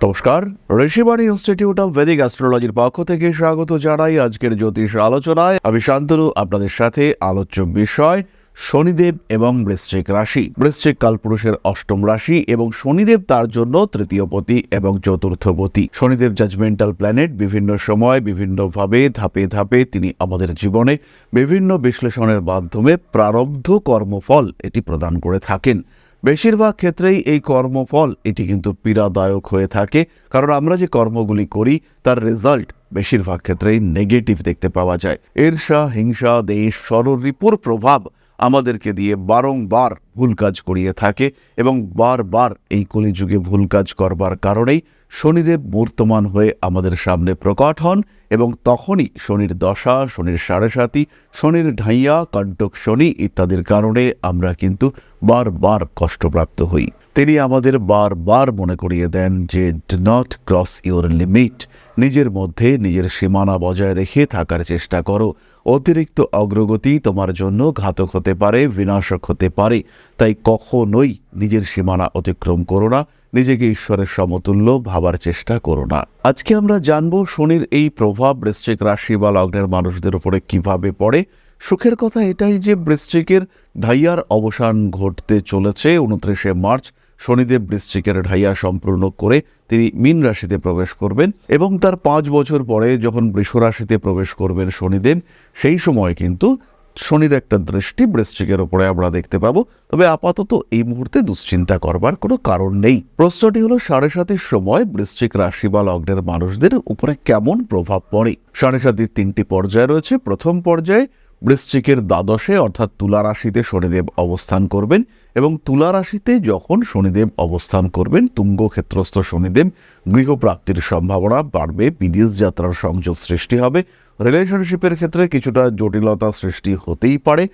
নমস্কার, Rishibani institute of Vedic অ্যাস্ট্রোলজির পক্ষ থেকে স্বাগত জানাই আজকের জ্যোতিষ আলোচনায়। আমি শান্তনু, আপনাদের সাথে আলোচ্য বিষয়, শনিদেব এবং বৃশ্চিক রাশি। বৃশ্চিক কালপুরুষের অষ্টম রাশি এবং শনিদেব তার জন্য তৃতীয়পতি এবং চতুর্থপতি শনিদেব জাজমেন্টাল প্ল্যানেট বিভিন্ন সময় বিভিন্নভাবে ধাপে ধাপে তিনি আমাদের জীবনে বিভিন্ন বিশ্লেষণের মাধ্যমে প্রারব্ধ কর্মফল এটি প্রদান করে থাকেন। বেশিরভাগ ক্ষেত্রেই এই কর্মফল এটি কিন্তু পীড়াদায়ক হয়ে থাকে। কারণ আমরা যে কর্মগুলি করি, তার রেজাল্ট বেশিরভাগ ক্ষেত্রেই নেগেটিভ দেখতে পাওয়া যায়। ঈর্ষা, হিংসা, দেশ সররিপুর প্রভাব আমাদেরকে দিয়ে বারংবার ভুল কাজ করিয়ে থাকে এবং বারবার এই কলিযুগে ভুল কাজ করবার কারণেই শনিদেব মূর্তমান হয়ে আমাদের সামনে প্রকট হন এবং তখনই শনির দশা, শনির সাড়ে সাতি শনির ঢাইয়া, কণ্টক শনি ইত্যাদির কারণে আমরা কিন্তু বারবার কষ্টপ্রাপ্ত হই। তিনি আমাদের বারবার মনে করিয়ে দেন যে do not cross your limit নিজের মধ্যে নিজের সীমানা বজায় রেখে থাকার চেষ্টা করো। অতিরিক্ত অগ্রগতি তোমার জন্য ঘাতক হতে পারে, বিনাশক হতে পারে। তাই কখনোই নিজের সীমানা অতিক্রম করো না, নিজেকে ঈশ্বরের সমতুল্য ভাবার চেষ্টা করো না। আজকে আমরা জানব শনির এই প্রভাব বৃশ্চিক রাশি বা লগ্নের মানুষদের উপরে কীভাবে পড়ে। সুখের কথা এটাই যে বৃশ্চিকের ঢাইয়ার অবসান ঘটতে চলেছে, উনত্রিশে মার্চ। শনিদেব বৃশ্চিকের ঢাইয়া সম্পূর্ণ করে তিনি মীন রাশিতে প্রবেশ করবেন এবং তার পাঁচ বছর পরে যখন বৃষ রাশিতে প্রবেশ করবেন শনিদেব, সেই সময় কিন্তু শনির একটা দৃষ্টি বৃশ্চিকের ওপরে আমরা দেখতে পাবো। তবে আপাতত এই মুহূর্তে দুশ্চিন্তা করবার কোনো কারণ নেই। প্রশ্নটি হলো, সাড়ে সাতের সময় বৃশ্চিক রাশি বা লগ্নের মানুষদের উপরে কেমন প্রভাব পড়ে? সাড়ে সাতির তিনটি পর্যায় রয়েছে। প্রথম পর্যায়ে বৃশ্চিকের দ্বাদশে, অর্থাৎ তুলা রাশিতে শনিদেব অবস্থান করবেন এবং তুলা রাশিতে যখন শনিদেব অবস্থান করবেন তুঙ্গ ক্ষেত্রস্থ শনিদেব গৃহপ্রাপ্তির সম্ভাবনা বাড়বে, বিদেশ যাত্রার সংযোগ সৃষ্টি হবে রিলেশনশিপের ক্ষেত্রে কিছুটা জটিলতা সৃষ্টি হতেই পারে।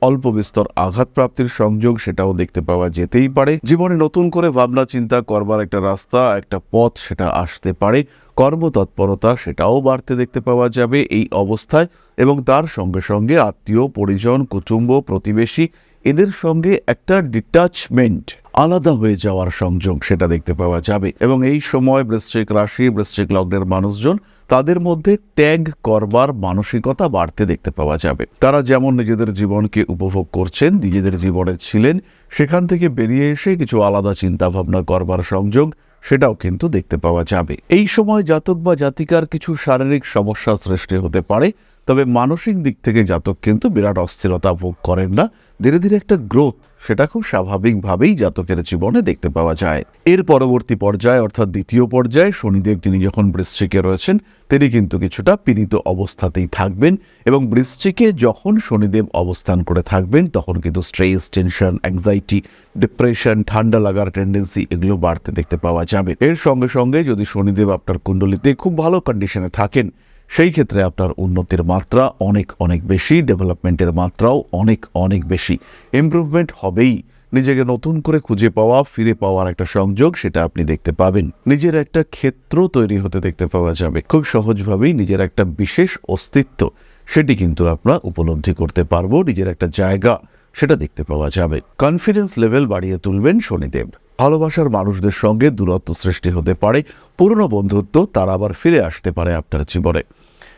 অল্প বিস্তর আঘাত প্রাপ্তির সংযোগ সেটাও দেখতে পাওয়া যেতেই পারে। জীবনে নতুন করে ভাবনা চিন্তা করবার একটা রাস্তা, একটা পথ সেটা আসতে পারে। কর্মতৎপরতা সেটাও বাড়তে দেখতে পাওয়া যাবে এই অবস্থায় এবং তার সঙ্গে সঙ্গে আত্মীয়, পরিজন, কুটুম্ব, প্রতিবেশী এদের সঙ্গে একটা ডিটাচমেন্ট আলাদা হয়ে যাওয়ার সংযোগ সেটা দেখতে পাওয়া যাবে। এবং এই সময় বৃশ্চিক রাশি, বৃশ্চিক লগ্নের মানুষজন তাদের মধ্যে ত্যাগ করবার মানসিকতা বাড়তে দেখতে পাওয়া যাবে। তারা যেমন নিজেদের জীবনকে উপভোগ করছেন, নিজেদের জীবনে ছিলেন, সেখান থেকে বেরিয়ে এসে কিছু আলাদা চিন্তাভাবনা করবার সংযোগ সেটাও কিন্তু দেখতে পাওয়া যাবে। এই সময় জাতক বা জাতিকার কিছু শারীরিক সমস্যা সৃষ্টি হতে পারে, তবে মানসিক দিক থেকে জাতক কিন্তু বিরাট অস্থিরতা ভোগ করেন না। ধীরে ধীরে একটা গ্রোথ সেটা খুব স্বাভাবিকভাবেই জাতকের জীবনে দেখতে পাওয়া যায়। এর পরবর্তী পর্যায়ে অর্থাৎ দ্বিতীয় পর্যায়ে, শনিদেব তিনি যখন বৃশ্চিকে রয়েছেন, তিনি কিন্তু কিছুটা পীড়িত অবস্থাতেই থাকবেন এবং বৃশ্চিকে যখন শনিদেব অবস্থান করে থাকবেন, তখন কিন্তু স্ট্রেস টেনশন অ্যাংজাইটি ডিপ্রেশন ঠান্ডা লাগার টেন্ডেন্সি এগুলো বাড়তে দেখতে পাওয়া যাবে। এর সঙ্গে সঙ্গে যদি শনিদেব আপনার কুণ্ডলিতে খুব ভালো কন্ডিশনে থাকেন সেই ক্ষেত্রে আপনার উন্নতির মাত্রা অনেক অনেক বেশি ডেভেলপমেন্টের মাত্রাও অনেক অনেক বেশি। ইমপ্রুভমেন্ট হবেই। নিজেকে নতুন করে খুঁজে পাওয়া, ফিরে পাওয়ার একটা সংযোগ সেটা আপনি দেখতে পাবেন। নিজের একটা ক্ষেত্র তৈরি হতে দেখতে পাওয়া যাবে। খুব সহজভাবেই নিজের একটা বিশেষ অস্তিত্ব সেটি কিন্তু আমরা উপলব্ধি করতে পারব। নিজের একটা জায়গা সেটা দেখতে পাওয়া যাবে। কনফিডেন্স লেভেল বাড়িয়ে তুলবেন শনিদেব। ভালোবাসার মানুষদের সঙ্গে দূরত্ব সৃষ্টি হতে পারে, পুরনো বন্ধুত্ব তারা আবার ফিরে আসতে পারে আপনার জীবনে।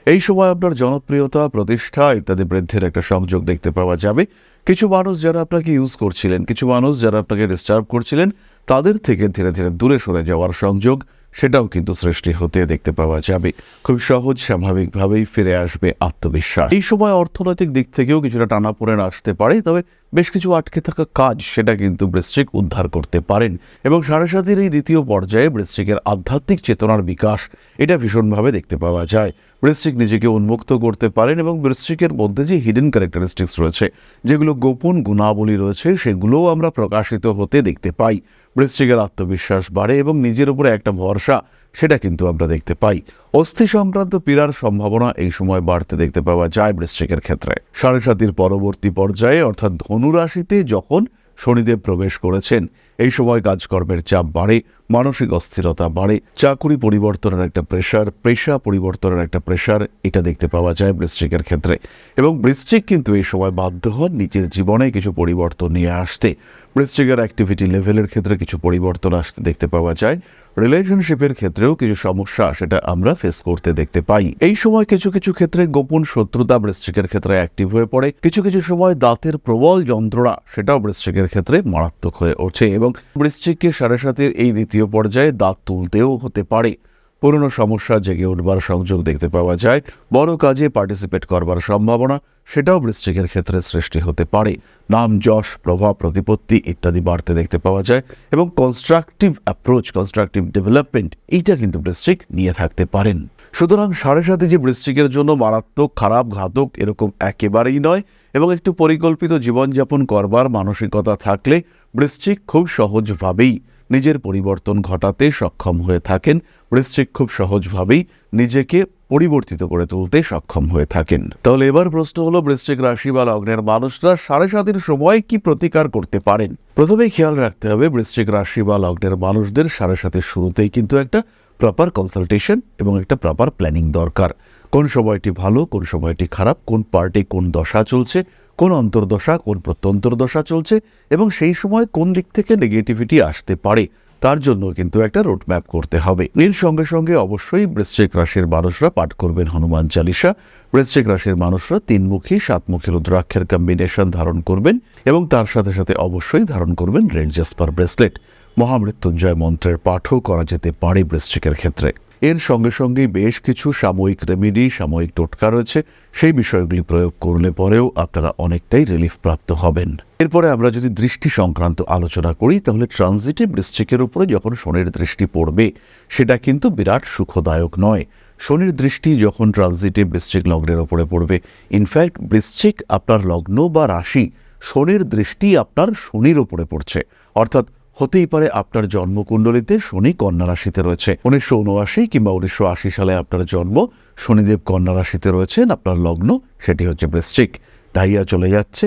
এই সময় আপনার জনপ্রিয়তা, প্রতিষ্ঠা ইত্যাদি বৃদ্ধির একটা সংযোগ দেখতে পাওয়া যাবে। কিছু মানুষ যারা আপনাকে ইউজ করছিলেন, কিছু মানুষ যারা আপনাকে ডিস্টার্ব করছিলেন, তাদের থেকে ধীরে ধীরে দূরে সরে যাওয়ার সংযোগ সেটাও কিন্তু সৃষ্টি হতে দেখতে পাওয়া যাবে। খুব সহজ, স্বাভাবিকভাবেই ফিরে আসবে আত্মবিশ্বাস। এই সময় অর্থনৈতিক দিক থেকেও কিছুটা টানাপোড়েন আসতে পারে, তবে বেশ কিছু আটকে থাকা কাজ সেটা কিন্তু বৃশ্চিক উদ্ধার করতে পারেন এবং সাড়ে সাতের এই দ্বিতীয় পর্যায়ে বৃশ্চিকের আধ্যাত্মিক চেতনার বিকাশ, এটা ভীষণভাবে দেখতে পাওয়া যায়। বৃশ্চিক নিজেকে উন্মুক্ত করতে পারেন এবং বৃশ্চিকের মধ্যে যে হিডেন ক্যারেক্টারিস্টিক্স রয়েছে, যেগুলো গোপন গুণাবলী রয়েছে, সেগুলোও আমরা প্রকাশিত হতে দেখতে পাই। বৃশ্চিকের আত্মবিশ্বাস বাড়ে এবং নিজের উপরে একটা ভরসা, সেটা কিন্তু আমরা দেখতে পাই। অস্থি সংক্রান্ত পীড়ার সম্ভাবনা এই সময় বাড়তে দেখতে পাওয়া যায় বৃশ্চিকের ক্ষেত্রে। সাড়ে সাতির পরবর্তী পর্যায়ে, অর্থাৎ ধনুরাশিতে যখন শনিদেব প্রবেশ করেছেন এই সময় কাজকর্মের চাপ বাড়ে, মানসিক অস্থিরতা বাড়ে, চাকুরি পরিবর্তনের একটা প্রেশার পেশা পরিবর্তনের একটা প্রেশার এটা দেখতে পাওয়া যায় বৃশ্চিকের ক্ষেত্রে। এবং বৃশ্চিক কিন্তু এই সময় বাধ্য হন নিজের জীবনে কিছু পরিবর্তন নিয়ে আসতে। বৃশ্চিকের অ্যাক্টিভিটি লেভেলের ক্ষেত্রে কিছু পরিবর্তন আসতে দেখতে পাওয়া যায়। রিলেশনশিপের ক্ষেত্রেও কিছু সমস্যা সেটা আমরা ফেস করতে দেখতে পাই। এই সময় কিছু কিছু ক্ষেত্রে গোপন শত্রুতা বৃশ্চিকের ক্ষেত্রে অ্যাক্টিভ হয়ে পড়ে। কিছু কিছু সময় দাঁতের প্রবল যন্ত্রণা সেটাও বৃশ্চিকের ক্ষেত্রে মারাত্মক হয়ে ওঠে এবং বৃশ্চিককে সাড়ে সাথে এই দ্বিতীয় পর্যায়ে দাঁত তুলতেও হতে পারে। পুরনো সমস্যা জেগে উঠবার সংযোগ দেখতে পাওয়া যায়। বড় কাজে পার্টিসিপেট করবার সম্ভাবনা, সেটাও বৃশ্চিকের ক্ষেত্রে সৃষ্টি হতে পারে। নাম, যশ, প্রভাব, প্রতিপত্তি ইত্যাদি বাড়তে দেখতে পাওয়া যায় এবং কনস্ট্রাকটিভ অ্যাপ্রোচ কনস্ট্রাকটিভ ডেভেলপমেন্ট এইটা কিন্তু বৃশ্চিক নিয়ে থাকতে পারেন। সুতরাং সাড়ে সাথে যে বৃশ্চিকের জন্য মারাত্মক, খারাপ, ঘাতক এরকম একেবারেই নয় এবং একটু পরিকল্পিত জীবনযাপন করবার মানসিকতা থাকলে বৃশ্চিক খুব সহজভাবেই নিজের পরিবর্তন ঘটাতে সক্ষম হয়ে থাকেন। বৃশ্চিক খুব সহজভাবেই নিজেকে পরিবর্তিত করে তুলতে সক্ষম হয়ে থাকেন। তাহলে এবার প্রশ্ন হলো, বৃশ্চিক রাশি বা লগ্নের মানুষরা সাড়ে সাতের সময় কি প্রতিকার করতে পারেন? প্রথমেই খেয়াল রাখতে হবে, বৃশ্চিক রাশি বা লগ্নের মানুষদের সাড়ে সাতের শুরুতেই কিন্তু একটা প্রপার কনসালটেশন এবং একটা প্রপার প্ল্যানিং দরকার। কোন সময়টি ভালো, কোন সময়টি খারাপ, কোন পার্টি কোন দশা চলছে কোন অন্তর্দশা, কোন প্রত্যন্তর্দশা চলছে এবং সেই সময় কোন দিক থেকে নেগেটিভিটি আসতে পারে, তার জন্য কিন্তু একটা রোডম্যাপ করতে হবে। এর সঙ্গে সঙ্গে অবশ্যই বৃশ্চিক রাশির মানুষরা পাঠ করবেন হনুমান চালিসা বৃশ্চিক রাশির মানুষরা তিনমুখী, সাতমুখী রুদ্রাক্ষের কম্বিনেশন ধারণ করবেন এবং তার সাথে সাথে অবশ্যই ধারণ করবেন রেড ব্রেসলেট। মহামৃত্যুঞ্জয় মন্ত্রের পাঠও করা যেতে পারে বৃশ্চিকের ক্ষেত্রে। এর সঙ্গে সঙ্গে বেশ কিছু সাময়িক রেমেডি সাময়িক টোটকা রয়েছে। সেই বিষয়গুলি প্রয়োগ করলে পরেও আপনারা অনেকটাই রিলিফ প্রাপ্ত হবেন। এরপরে আমরা যদি দৃষ্টি সংক্রান্ত আলোচনা করি, তাহলে ট্রানজিটে বৃশ্চিকের উপরে যখন শনির দৃষ্টি পড়বে, সেটা কিন্তু বিরাট সুখদায়ক নয়। শনির দৃষ্টি যখন ট্রানজিটে বৃশ্চিক লগ্নের ওপরে পড়বে ইনফ্যাক্ট বৃশ্চিক আপনার লগ্ন বা রাশি শনির দৃষ্টি আপনার শনির ওপরে পড়ছে। অর্থাৎ হতেই পারে আপনার জন্মকুণ্ডলিতে শনি কন্যা রাশিতে রয়েছে। উনিশশো উনআশি কিংবা উনিশশো আশি সালে আপনার জন্ম, শনিদেব কন্যা রাশিতে রয়েছেন, আপনার লগ্ন সেটি হচ্ছে বৃশ্চিক। ডাইয়া চলে যাচ্ছে।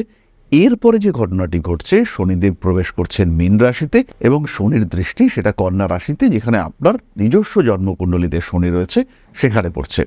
এরপরে যে ঘটনাটি ঘটছে, শনিদেব প্রবেশ করছেন মীন রাশিতে এবং শনির দৃষ্টি সেটা কন্যা রাশিতে যেখানে আপনার নিজস্ব জন্মকুণ্ডলিতে শনি রয়েছে, সেখানে পড়ছে।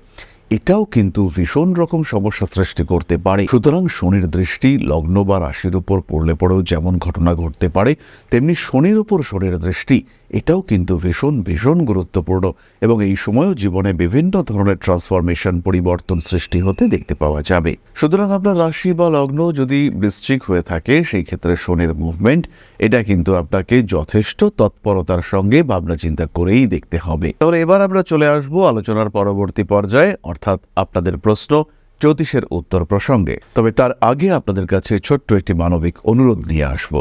এটাও কিন্তু ভীষণ রকম সমস্যা সৃষ্টি করতে পারে। সুতরাং শনির দৃষ্টি লগ্ন বা রাশির উপর পড়লে পরেও যেমন ঘটনা ঘটতে পারে, তেমনি শনির উপর শনির দৃষ্টি, এটাও কিন্তু ভীষণ ভীষণ গুরুত্বপূর্ণ এবং এই সময়েও জীবনে বিভিন্ন ধরনের ট্রান্সফরমেশন পরিবর্তন সৃষ্টি হতে দেখতে পাওয়া যাবে। সুতরাং আপনার রাশি বা লগ্ন যদি বৃশ্চিক হয়ে থাকে, সেই ক্ষেত্রে শনির মুভমেন্ট এটা কিন্তু আপনাকে যথেষ্ট তৎপরতার সঙ্গে ভাবনা চিন্তা করেই দেখতে হবে। তাহলে এবার আমরা চলে আসব আলোচনার পরবর্তী পর্যায়ে, অর্থাৎ আপনাদের প্রশ্ন জ্যোতিষের উত্তর প্রসঙ্গে। তবে তার আগে আপনাদের কাছে ছোট্ট একটি মানবিক অনুরোধ নিয়ে আসব।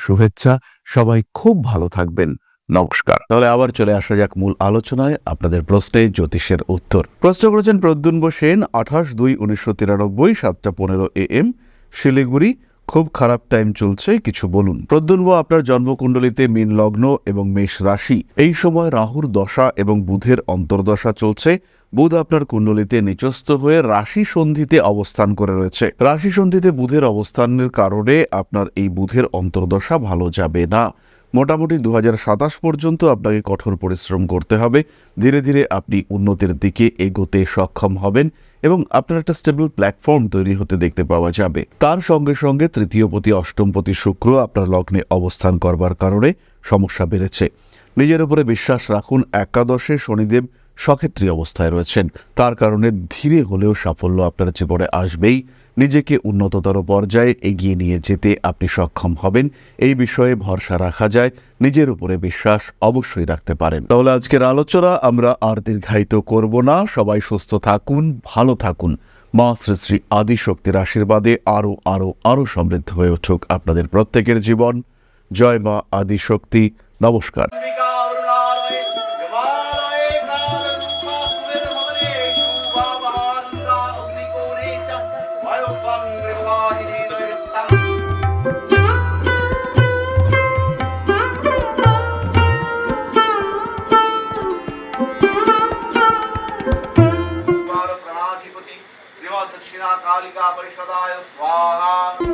শুভেচ্ছা। সবাই খুব ভালো থাকবেন। নমস্কার। তাহলে আবার চলে আসা যাক মূল আলোচনায়। আপনাদের প্রশ্নে জ্যোতিষের উত্তর। প্রশ্ন করেছেন প্রদ্যুন্ব সেন, আঠাশ দুই উনিশশো তিরানব্বই, সাতটা পনেরো এ এম, শিলিগুড়ি। খুব খারাপ টাইম চলছে, কিছু বলুন। প্রদ্যুন্ব আপনার জন্মকুণ্ডলিতে মীন লগ্ন এবং মেষ রাশি। এই সময় রাহুর দশা এবং বুধের অন্তর্দশা চলছে। বুধ আপনার কুণ্ডলিতে নিচস্থ হয়ে রাশি সন্ধিতে অবস্থান করে রয়েছে। রাশি সন্ধিতে বুধের অবস্থানের কারণে আপনার এই বুধের অন্তর্দশা ভালো যাবে না। মোটামুটি দু পর্যন্ত আপনাকে কঠোর পরিশ্রম করতে হবে। ধীরে ধীরে আপনি উন্নতির দিকে এগোতে সক্ষম হবেন এবং আপনার একটা স্টেবল প্ল্যাটফর্ম তৈরি হতে দেখতে পাওয়া যাবে। তার সঙ্গে সঙ্গে তৃতীয়পতি অষ্টমপতি শুক্র আপনার লগ্নে অবস্থান করবার কারণে সমস্যা বেড়েছে। নিজের উপরে বিশ্বাস রাখুন, একাদশে শনিদেব সক্ষেত্রী অবস্থায় রয়েছেন। তার কারণে ধীরে হলেও সাফল্য আপনার জীবনে আসবেই। নিজেকে উন্নততর পর্যায়ে এগিয়ে নিয়ে যেতে আপনি সক্ষম হবেন। এই বিষয়ে ভরসা রাখা যায়। নিজের উপরে বিশ্বাস অবশ্যই রাখতে পারেন। তাহলে আজকের আলোচনা আমরা আর দীর্ঘায়িত করব না। সবাই সুস্থ থাকুন, ভালো থাকুন। মা শ্রী শ্রী আদিশক্তির আশীর্বাদে আরও আরও আরও সমৃদ্ধ হয়ে উঠুক আপনাদের প্রত্যেকের জীবন। জয় মা আদিশক্তি। নমস্কার। দক্ষিণা পরিষদায় স্বাহা